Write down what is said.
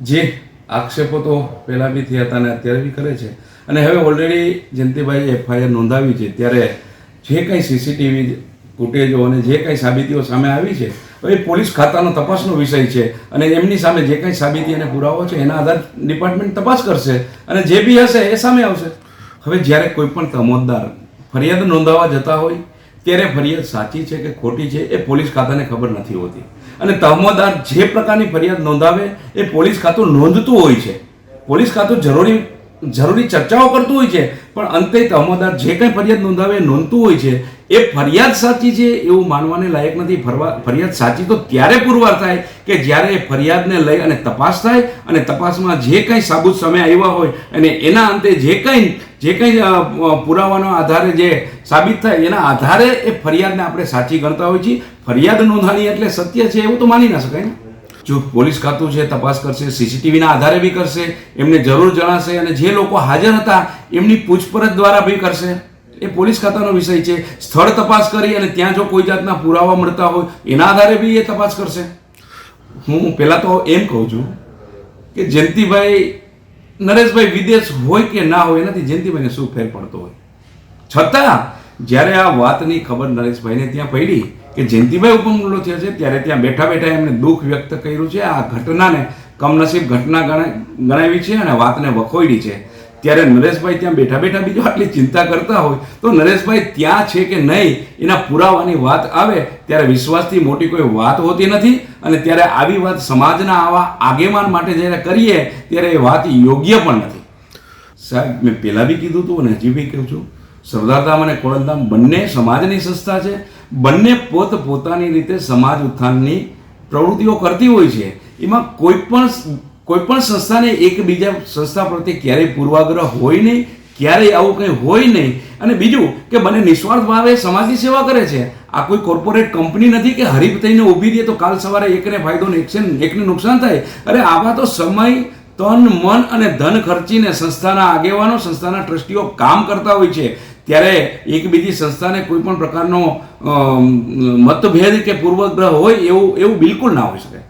જે આક્ષેપો તો પહેલાં બી થયા હતા અને અત્યારે બી કરે છે. અને હવે ઓલરેડી જયંતિભાઈ એફઆઈઆર નોંધાવી છે. ત્યારે જે કંઈ સીસીટીવી ફૂટેજો અને જે કંઈ સાબિતીઓ સામે આવી છે એ પોલીસ ખાતાનો તપાસનો વિષય છે. અને એમની સામે જે કંઈ સાબિતી અને પુરાવો છે, એના આધાર ડિપાર્ટમેન્ટ તપાસ કરશે અને જે બી હશે એ સામે આવશે. હવે જ્યારે કોઈ પણ તમોદદાર ફરિયાદ નોંધાવવા જતા હોય, ત્યારે ફરિયાદ સાચી છે કે ખોટી છે, એ પોલીસ ખાતાને ખબર નથી હોતી. અને તહમોદાર જે પ્રકારની ફરિયાદ નોંધાવે એ પોલીસ ખાતું નોંધતું હોય છે. પોલીસ ખાતું જરૂરી જરૂરી ચર્ચાઓ કરતું હોય છે, પણ અંતે તહમદાર જે કંઈ ફરિયાદ નોંધાવે એ નોંધતું હોય છે. એ ફરિયાદ સાચી છે એવું માનવાને લાયક નથી. ફરવા, ફરિયાદ સાચી તો ત્યારે પુરવાર થાય કે જ્યારે એ ફરિયાદને લઈ અને તપાસ થાય અને તપાસમાં જે કંઈ સાબુત સામે આવ્યા હોય અને એના અંતે જે કંઈ જે કંઈ અ, આધારે જે સાબિત થાય એના આધારે એ ફરિયાદને આપણે સાચી ગણતા હોય છીએ. ફરિયાદ નોંધાણી એટલે સત્ય છે એવું તો માની ના શકાય ને. જો પોલીસ ખાતું છે તપાસ કરશે સીસીટીવીના આધારે બી કરશે એમને જરૂર જણાશે અને જે લોકો હાજર હતા એમની પૂછપરછ દ્વારા બી કરશે. એ પોલીસ ખાતાનો વિષય છે. સ્થળ તપાસ કરી અને ત્યાં જો કોઈ જાતના પુરાવા મળતા હોય એના આધારે બી એ તપાસ કરશે. હું પહેલાં તો એમ કહું છું કે જયંતિભાઈ નરેશભાઈ વિદેશ હોય કે ના હોય, એનાથી જયંતિભાઈને શું ફેર પડતો હોય? છતાં, જ્યારે આ વાતની ખબર નરેશભાઈને ત્યાં પડી કે જયંતિભાઈ ઉપર હુમલો થયો છે ત્યારે ત્યાં બેઠા બેઠા એમણે દુઃખ વ્યક્ત કર્યું છે. આ ઘટનાને કમનસીબ ઘટના ગણાવી છે અને વાતને વખોડી છે. ત્યારે નરેશભાઈ ત્યાં બેઠા બેઠા બીજો આટલી ચિંતા કરતા હોય, તો નરેશભાઈ ત્યાં છે કે નહીં, એના પુરાવાની વાત આવે, ત્યારે વિશ્વાસથી મોટી કોઈ વાત હોતી નથી, અને ત્યારે આવી વાત સમાજના આવા આગેવાન માટે જ્યારે કરીએ, ત્યારે એ વાત યોગ્ય પણ નથી. સાહેબ, મેં પહેલાં બી કીધું હતું અને હજી બી કહું છું, સરદારધામ અને ખોડલધામ બંને સમાજની સંસ્થા છે, બંને પોત પોતાની રીતે સમાજ ઉત્થાનની પ્રવૃત્તિઓ કરતી હોય છે, એમાં કોઈ પણ કોઈ પણ સંસ્થાને એકબીજા સંસ્થા પ્રત્યે ક્યારેય પૂર્વાગ્રહ હોય નહીં, ક્યારેય આવું કંઈ હોય નહીં. અને બીજું કે મને નિસ્વાર્થ ભાવે સમાજની સેવા કરે છે. આ કોઈ કોર્પોરેટ કંપની નથી કે હરીફ થઈને ઊભી દે તો કાલ સવારે એકને ફાયદો ને એકને નુકસાન થાય. અરે આવા તો સમય, તન, મન અને ધન ખર્ચીને સંસ્થાના આગેવાનો, સંસ્થાના ટ્રસ્ટીઓ કામ કરતા હોય છે. ત્યારે એકબીજી સંસ્થાને કોઈ પણ પ્રકારનો મતભેદ કે પૂર્વગ્રહ હોય એવું એવું બિલકુલ ના હોઈ શકે.